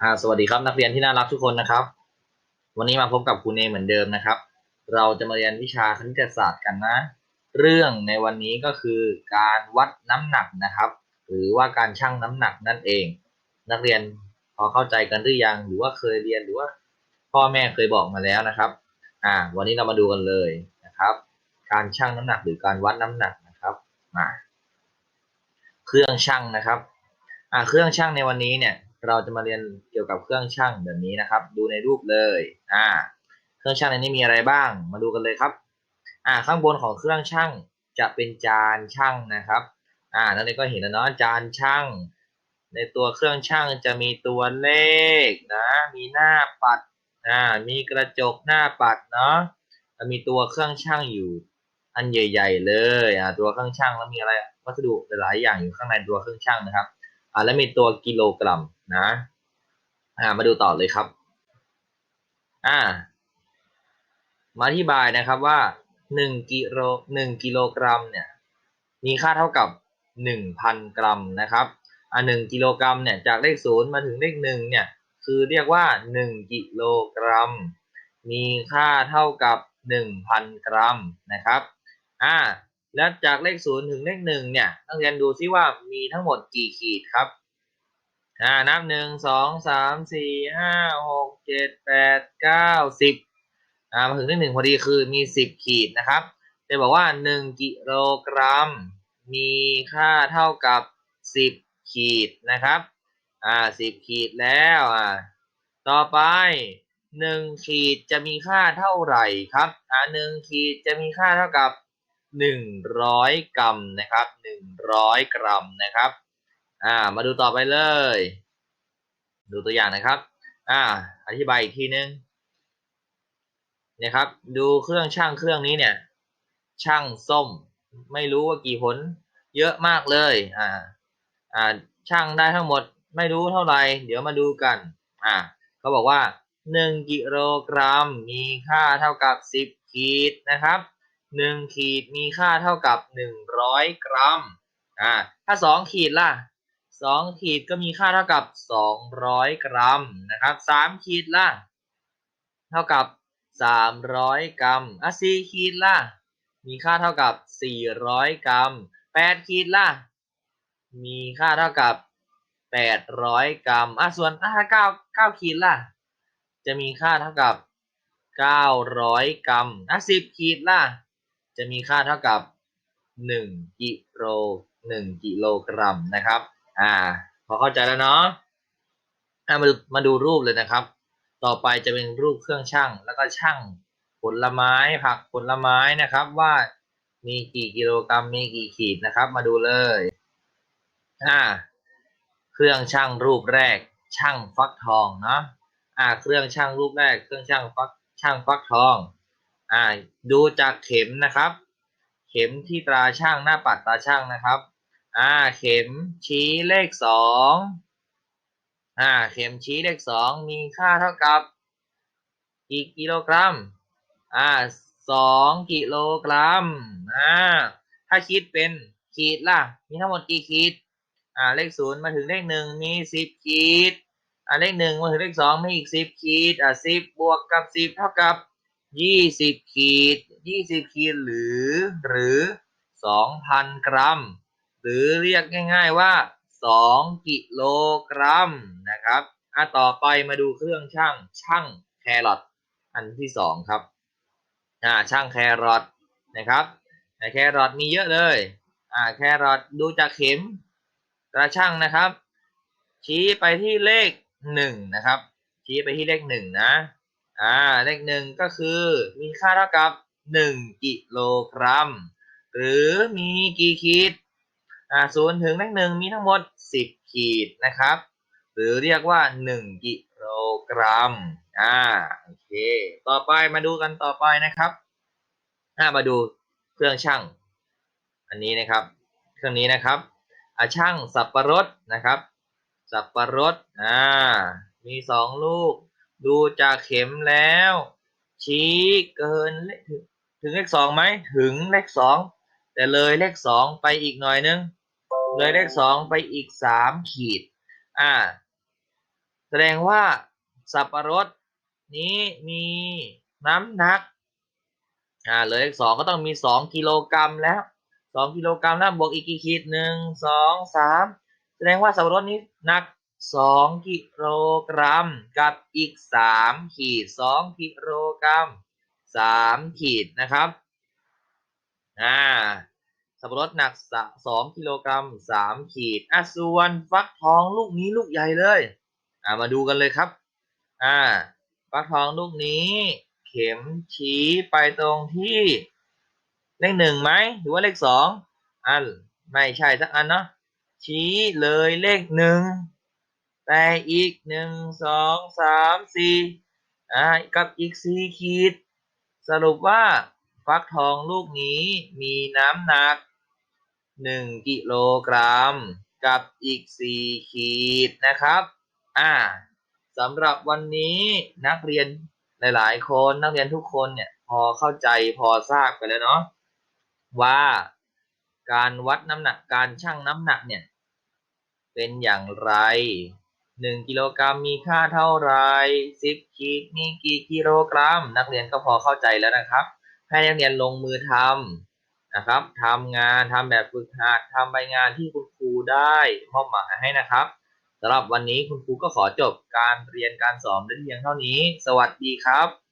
อ่าสวัสดีครับนักเรียนที่น่ารักทุกคนนะครับ วันนี้มาพบกับครูเนเหมือนเดิมนะครับ เราจะมาเรียนวิชาคณิตศาสตร์กันนะ เรื่องในวันนี้ก็คือการวัดน้ำหนักนะครับ หรือว่าการชั่งน้ำหนักนั่นเอง นักเรียนพอเข้าใจกันหรือยังหรือว่าเคยเรียนหรือว่า พ่อแม่เคยบอกมาแล้วนะครับ อ่า วันนี้เรามาดูกันเลยนะครับ การชั่งน้ำหนักหรือการวัดน้ำหนักนะครับมาเครื่องชั่งนะครับอ่าเครื่องชั่งในวันนี้เนี่ย เราจะมาเรียนเกี่ยวกับเครื่องชั่งแบบนี้นะครับ ดูในรูปเลยอ่าเครื่องชั่งในนี้มีอะไรบ้าง มาดูกันเลยครับอ่าข้างบนของเครื่องชั่งจะเป็นจานชั่งนะครับอ่านั่นเองก็เห็นแล้วเนาะจานชั่งในตัวเครื่องชั่งจะมีตัวเลขนะมีหน้าปัดอ่ามีกระจกหน้าปัดเนาะมีตัวเครื่องชั่งอยู่อันใหญ่ ๆ เลยอ่าตัวเครื่องชั่งแล้วมีอะไรวัสดุหลายอย่างอยู่ข้างในตัวเครื่องชั่งนะครับ อ่าแล้วมีตัวกิโลกรัมนะอ่ามาดูต่อเลยครับ อ่า มาอธิบายนะครับว่าหนึ่งกิโลหนึ่งกิโลกรัมเนี่ยมีค่าเท่ากับหนึ่งพันกรัมนะครับอ่าหนึ่งกิโลกรัมเนี่ยจากเลขศูนย์มาถึงเลขหนึ่งเนี่ยคือเรียกว่าหนึ่งกิโลกรัม มีค่าเท่ากับหนึ่งพันกรัมนะครับอ่า แล้วจากเลขศูนย์ถึงเลขหนึ่งเนี่ยนักเรียนดูซิว่ามีทั้งหมดกี่ขีดครับอ่านับหนึ่งสองสามสี่ห้าหกเจ็ดแปดเก้าสิบอ่ามาถึงเลขหนึ่งพอดีคือมีสิบขีดนะครับจะบอกว่าหนึ่งกิโลกรัม มีค่าเท่ากับสิบขีดนะครับอ่าสิบขีดแล้วอ่าต่อไปหนึ่งขีดจะมีค่าเท่าไหร่ครับอ่าหนึ่งขีดจะมีค่าเท่ากับ หนึ่งร้อยกรัมนะครับหนึ่งร้อยกรัมนะครับ อ่า มาดูต่อไปเลย ดูตัวอย่างนะครับ อ่า อธิบายอีกทีนึงนะครับ ดูเครื่องช่างเครื่องนี้เนี่ย ช่างส้ม ไม่รู้ว่ากี่ผล เยอะมากเลย อ่า อ่า ช่างได้ทั้งหมด ไม่รู้เท่าไหร่ เดี๋ยวมาดูกัน อ่า เขาบอกว่าหนึ่งกิโลกรัม มีค่าเท่ากับสิบขีดนะครับ หนึ่งขีดมีค่าเท่ากับหนึ่งร้อยกรัมอ่าถ้าสองขีดล่ะสองขีดก็มีค่าเท่ากับสองร้อยกรัมนะครับสามขีดล่ะเท่ากับสามร้อยกรัมอะสี่ขีดล่ะมีค่าเท่ากับสี่ร้อยกรัมแปดขีดล่ะมีค่าเท่ากับแปดร้อยกรัมอะส่วนถ้าเก้าเก้าขีดล่ะจะมีค่าเท่ากับเก้าร้อยกรัมอะสิบขีดล่ะ จะมีค่าเท่ากับหนึ่งกิโลหนึ่งกิโลกรัมนะครับ อ่า พอเข้าใจแล้วเนาะมาดูมาดูรูปเลยนะครับ ต่อไปจะเป็นรูปเครื่องชั่ง แล้วก็ชั่งผลไม้ผักผลไม้นะครับว่ามีกี่กิโลกรัมมีกี่ขีดนะครับ มาดูเลยอ่าเครื่องชั่งรูปแรกช่างฟักทองเนาะอ่า เครื่องชั่งรูปแรก เครื่องชั่งฟักช่างฟักทอง อ่าดูจากเข็มนะครับ เข็มที่ตราช่างหน้าปัดตราช่างนะครับ อ่าเข็มชี้เลขสองอ่าเข็มชี้เลขสองมีค่าเท่ากับกี่กิโลกรัมอ่าสองกิโลกรัมอ่าถ้าคิดเป็นขีดล่ะ มีทั้งหมดกี่ขีดอ่าเลขศูนย์มาถึงเลขหนึ่งมีสิบขีดอ่าเลขหนึ่งมาถึงเลขสองมีอีกสิบขีดอ่าสิบบวกกับสิบเท่ากับ ยี่สิบขีดยี่สิบขีดหรือหรือสองพันกรัม หรือเรียกง่าย ๆว่าสองกิโลกรัมนะครับอะต่อไปมาดูเครื่องช่างช่างแครอทอันที่สองครับอ่าช่างแครอทนะครับแครอทมีเยอะเลยอ่าแครอทดูจากเข็มกระช่างนะครับ ชี้ไปที่เลขหนึ่งนะครับ ชี้ไปที่เลขหนึ่งนะ อ่าเลขหนึ่งก็คือมีค่าเท่ากับหนึ่งกิโลกรัม หรือมีกี่ขีดอ่าศูนย์ถึงเลขหนึ่งมีทั้งหมดสิบขีดนะครับ หรือเรียกว่าหนึ่งกิโลกรัมอ่าโอเค ต่อไปมาดูกันต่อไปนะครับอ่ามาดูเครื่องช่าง อันนี้นะครับ เครื่องนี้นะครับอ่าช่างสับปะรดนะครับ สับปะรดอ่ามีสองลูก ดูจากเข็มแล้ว ชี้เกินเลขถึงเลขสองไหมถึงเลขสองแต่เลยเลขสองไปอีกหน่อยนึง เลยเลขสองไปอีกสามขีด อ่า แสดงว่าสับปะรดนี้มีน้ำหนัก อ่า เลือเลขสองก็ต้องมีสองกิโลกรัมแล้วสองกิโลกรัมแล้วบวกอีกกี่ขีดหนึ่งสองสามแสดงว่าสับปะรดนี้หนัก สองกิโลกรัม กับอีกสามขีดสองกิโลกรัมสามขีดนะครับอ่าสับปะรดหนักสะสองกิโลกรัมสามขีดอะส่วนฟักทองลูกนี้ลูกใหญ่เลยอ่ามาดูกันเลยครับอ่าฟักทองลูกนี้ เข็มชี้ไปตรงที่เลขหนึ่งไหมหรือว่าเลขสองอันไม่ใช่สักอันเนาะชี้เลยเลขหนึ่ง แต่อีกหนึ่งสองสามสี่อ่ากับอีกสี่ขีด สรุปว่าฟักทองลูกนี้มีน้ำหนักหนึ่งกิโลกรัม กับอีกสี่ขีดนะครับ อ่าสำหรับวันนี้นักเรียนหลาย ๆ คนนักเรียนทุกคนเนี่ยพอเข้าใจพอทราบไปแล้วเนาะว่าการวัดน้ำหนักการชั่งน้ำหนักเนี่ยเป็นอย่างไร หนึ่งกิโลกรัมมีค่าเท่าไรสิบขีดมีกี่กิโลกรัม นักเรียนก็พอเข้าใจแล้วนะครับ ให้นักเรียนลงมือทำนะครับทำงานทำแบบฝึกหัดทำใบงานที่คุณครูได้มอบหมายให้นะครับสำหรับวันนี้คุณครูก็ขอจบการเรียนการสอนได้เพียงเท่านี้ สวัสดีครับ